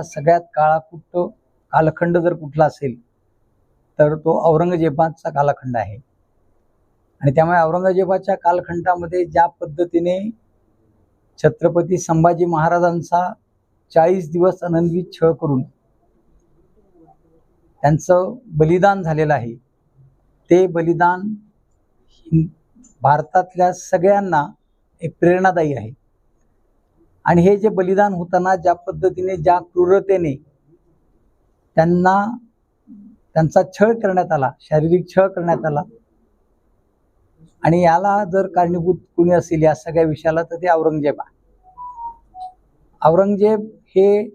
भारताचा सगळ्यात काळाकुट्ट कालखंड जर कुठला असेल तर तो औरंगजेबाचा कालखंड आहे. आणि त्यामुळे औरंगजेबाच्या कालखंडामध्ये ज्या पद्धतीने छत्रपती संभाजी महाराजांचा चाळीस दिवस अनन्वित छळ करून त्यांचं बलिदान झालेलं आहे ते बलिदान भारतातल्या सगळ्यांना एक प्रेरणादायी आहे. आणि हे जे बलिदान होताना ज्या पद्धतीने ज्या क्रूरतेने त्यांना त्यांचा छळ करण्यात आला शारीरिक छळ करण्यात आला आणि याला जर कारणीभूत कोणी असेल या सगळ्या विषयाला तर ते औरंगजेब आहे. औरंगजेब हे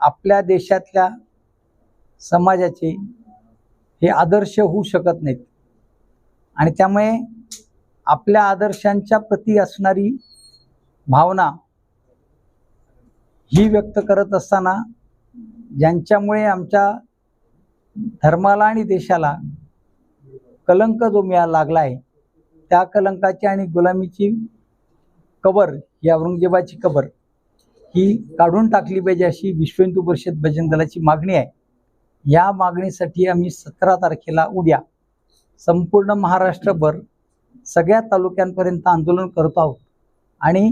आपल्या देशातल्या समाजाचे हे आदर्श होऊ शकत नाहीत. आणि त्यामुळे आपल्या आदर्शांच्या प्रती असणारी भावना ही व्यक्त करत असताना ज्यांच्यामुळे आमच्या धर्माला आणि देशाला कलंक जो मिळा लागला आहे त्या कलंकाची आणि गुलामीची कबर ही औरंगजेबाची कबर ही काढून टाकली पाहिजे अशी विश्व हिंदू परिषद भजन दलाची मागणी आहे. या मागणीसाठी आम्ही सतरा तारखेला उद्या संपूर्ण महाराष्ट्रभर सगळ्या तालुक्यांपर्यंत आंदोलन करत आहोत. आणि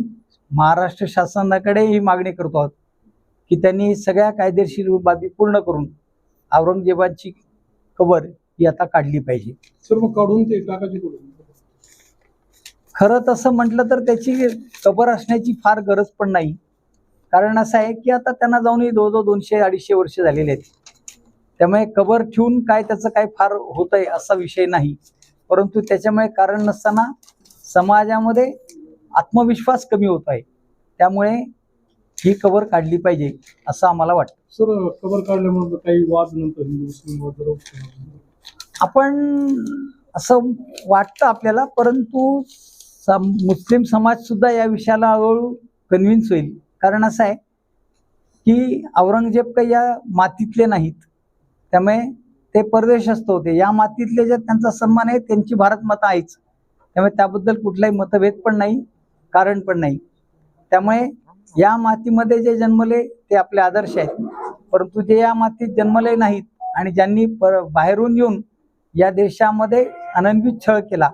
महाराष्ट्र शासनाकडे ही मागणी करतो आहोत की त्यांनी सगळ्या कायदेशीर बाबी पूर्ण करून औरंगजेबाची कबर ही आता काढली पाहिजे. सर्व काढून ते टाकायचे कुठे खरं तसं म्हटलं तर त्याची कबर असण्याची फार गरज पण नाही. कारण असं आहे की आता त्यांना जाऊन जवळजवळ दोनशे अडीचशे वर्ष झालेले आहेत. त्यामुळे कबर ठेवून काय त्याचं काय फार होत आहे असा विषय नाही. परंतु त्याच्यामुळे कारण नसताना समाजामध्ये आत्मविश्वास कमी होत आहे. त्यामुळे ही कबर काढली पाहिजे असं आम्हाला वाटतं. सर कबर काढल्यामुळे काही वाद नंतर हिंदू मुस्लिम वाद जरा उठले. आपण असं वाटतं आपल्याला परंतु सम मुस्लिम समाज सुद्धा या विषयाला हळूहळू कन्व्हिन्स होईल. कारण असं आहे की औरंगजेब काही या मातीतले नाहीत. त्यामुळे ते परदेशस्थ होते. या मातीतले जे त्यांचा सन्मान आहे त्यांची भारत माता आहेच. त्यामुळे त्याबद्दल कुठलाही मतभेद पण नाही. कारण पण नाही त्यामुळे या मातीमध्ये जे जन्मले ते आपले आदर्श आहेत परंतु जे या मातीत जन्मले नाहीत आणि ज्यांनी पर बाहेरून येऊन या देशामध्ये अनन्वित छळ केला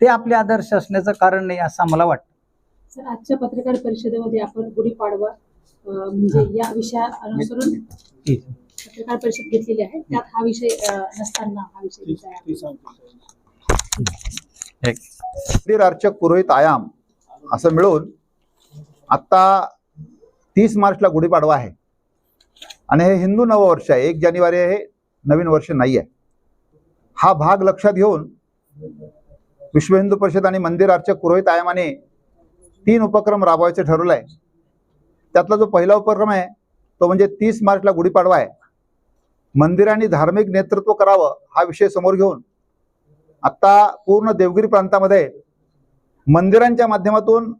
ते आपले आदर्श असण्याचं कारण नाही असं आम्हाला वाटतं सर आजच्या पत्रकार परिषदेमध्ये आपण गुढीपाडवा म्हणजे या विषया अनुसरून. पत्रकार परिषद घेतलेली आहे त्यात हा विषय नसताना हा विषय अर्चक पुरोहित आयाम असं मिळून आत्ता तीस मार्चला गुढीपाडवा आहे. आणि हे हिंदू नववर्ष आहे. एक जानेवारी हे नवीन वर्ष नाही आहे. हा भाग लक्षात घेऊन विश्व हिंदू परिषद आणि मंदिर अर्चक पुरोहित आयामाने तीन उपक्रम राबवायचे ठरवलं आहे त्यातला जो पहिला उपक्रम आहे तो म्हणजे तीस मार्चला गुढीपाडवा आहे. मंदिरांनी धार्मिक नेतृत्व करावं हा विषय समोर घेऊन आत्ता पूर्ण देवगिरी प्रांतामध्ये मंदिरांच्या माध्यमातून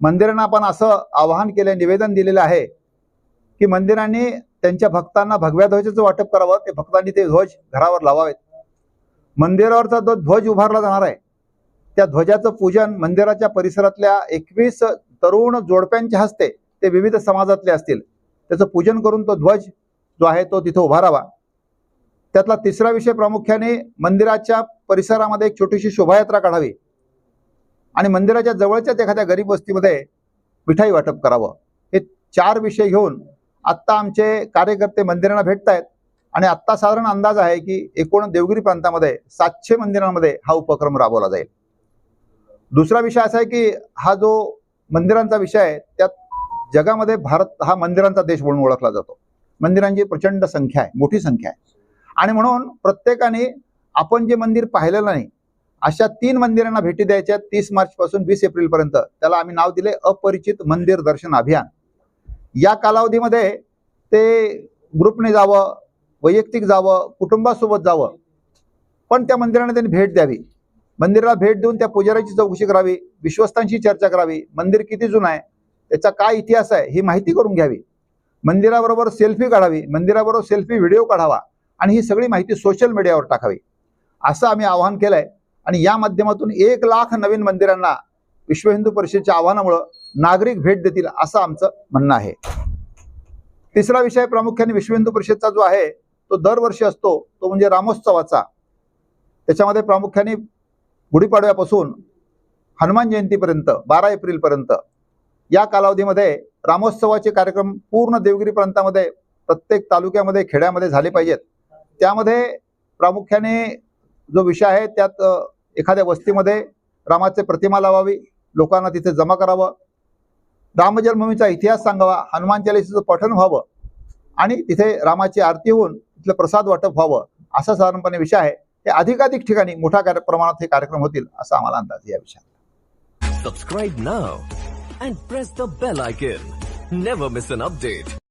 मंदिरांना आपण असं आवाहन केलं निवेदन दिलेलं आहे की मंदिरांनी त्यांच्या भक्तांना भगव्या ध्वजाचं वाटप करावं ते भक्तांनी ते ध्वज घरावर लावावेत. मंदिरावरचा जो ध्वज उभारला जाणार आहे त्या ध्वजाचं पूजन मंदिराच्या परिसरातल्या एकवीस तरुण जोडप्यांच्या हस्ते ते विविध समाजातले असतील त्याचं पूजन करून तो ध्वज जो आहे तो तिथं उभारावा. त्यातला तिसरा विषय प्रामुख्याने मंदिराच्या परिसरामध्ये एक छोटीशी शोभायात्रा काढावी. आणि मंदिराच्या जवळच्याच एखाद्या गरीब वस्तीमध्ये मिठाई वाटप करावं. हे चार विषय घेऊन आत्ता आमचे कार्यकर्ते मंदिरांना भेटत आहेत आणि आत्ता साधारण अंदाज आहे की एकूण देवगिरी प्रांतामध्ये सातशे मंदिरांमध्ये हा उपक्रम राबवला जाईल. दुसरा विषय असा आहे की हा जो मंदिरांचा विषय आहे त्यात जगामध्ये भारत हा मंदिरांचा देश म्हणून ओळखला जातो. मंदिरांची प्रचंड संख्या आहे मोठी संख्या आहे. आणि म्हणून प्रत्येकाने आपण जे मंदिर पाहिलेलं नाही अशा तीन मंदिरांना भेटी द्यायच्या तीस मार्च पासून वीस एप्रिल पर्यंत. त्याला आम्ही नाव दिले अपरिचित मंदिर दर्शन अभियान. या कालावधीमध्ये ते ग्रुपने जावं वैयक्तिक जावं कुटुंबासोबत जावं पण त्या मंदिराने त्यांनी भेट द्यावी. मंदिराला भेट देऊन त्या पुजाऱ्याची चौकशी करावी विश्वस्तांशी चर्चा करावी मंदिर किती जुनं आहे त्याचा काय इतिहास आहे ही माहिती करून घ्यावी. मंदिराबरोबर सेल्फी काढावी मंदिराबरोबर सेल्फी व्हिडिओ काढावा आणि ही सगळी माहिती सोशल मीडियावर टाकावी. असं आम्ही आवाहन केलं आहे आणि या माध्यमातून एक लाख नवीन मंदिरांना विश्व हिंदू परिषदेच्या आव्हानामुळं नागरिक भेट देतील असं आमचं म्हणणं आहे. तिसरा विषय प्रामुख्याने विश्व हिंदू परिषदचा जो आहे तो दरवर्षी असतो तो म्हणजे रामोत्सवाचा. त्याच्यामध्ये प्रामुख्याने गुढीपाडव्यापासून हनुमान जयंतीपर्यंत बारा एप्रिलपर्यंत या कालावधीमध्ये रामोत्सवाचे कार्यक्रम पूर्ण देवगिरी प्रांतामध्ये प्रत्येक तालुक्यामध्ये खेड्यामध्ये झाले पाहिजेत. त्यामध्ये प्रामुख्याने जो विषय आहे त्यात एखाद्या वस्तीमध्ये रामाचे प्रतिमा लावावी लोकांना तिथे जमा करावं. रामजन्मभूमीचा इतिहास सांगावा हनुमान चालिसेचं पठण व्हावं आणि तिथे रामाची आरती होऊन तिथलं प्रसाद वाटप व्हावं असा साधारणपणे विषय आहे. हे अधिकाधिक ठिकाणी मोठ्या कार्य- प्रमाणात हे कार्यक्रम होतील असा आम्हाला अंदाज या विषयात. Subscribe now and press the bell icon never miss an update